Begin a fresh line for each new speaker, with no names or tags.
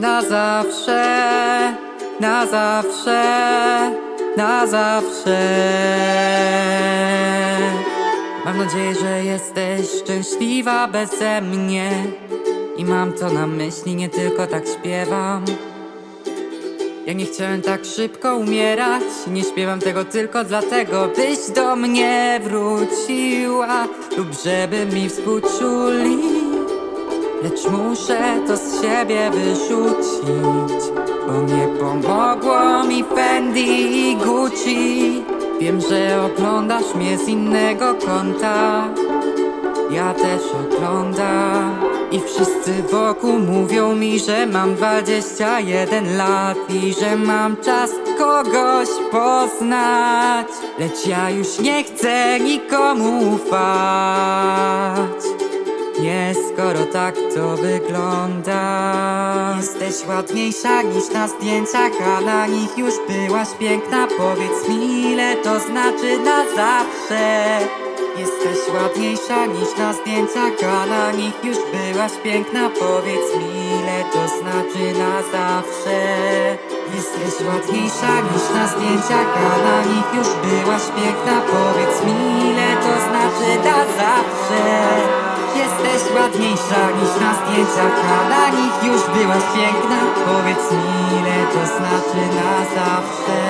na zawsze, na zawsze, na zawsze. Mam nadzieję, że jesteś szczęśliwa beze mnie i mam to na myśli, nie tylko tak śpiewam. Ja nie chciałem tak szybko umierać Nie śpiewam tego tylko dlatego Byś do mnie wróciła Lub żeby mi współczuli Lecz muszę to z siebie wyrzucić Bo nie pomogło mi Fendi i Gucci Wiem, że oglądasz mnie z innego kąta ja też oglądam i wszyscy wokół mówią mi, że mam 21 lat i że mam czas kogoś poznać. Lecz ja już nie chcę nikomu ufać. Skoro tak to wygląda. Jesteś ładniejsza niż na zdjęciach A na nich już byłaś piękna. Powiedz mi ile to znaczy na zawsze? Jesteś ładniejsza niż na zdjęciach A na nich już byłaś piękna. Powiedz mi ile to znaczy na zawsze? Jesteś ładniejsza niż na zdjęciach A na nich już byłaś piękna. Powiedz mi ile to znaczy na zawsze ładniejsza niż na zdjęciach, a na nich już byłaś piękna. Powiedz mi ile to znaczy na zawsze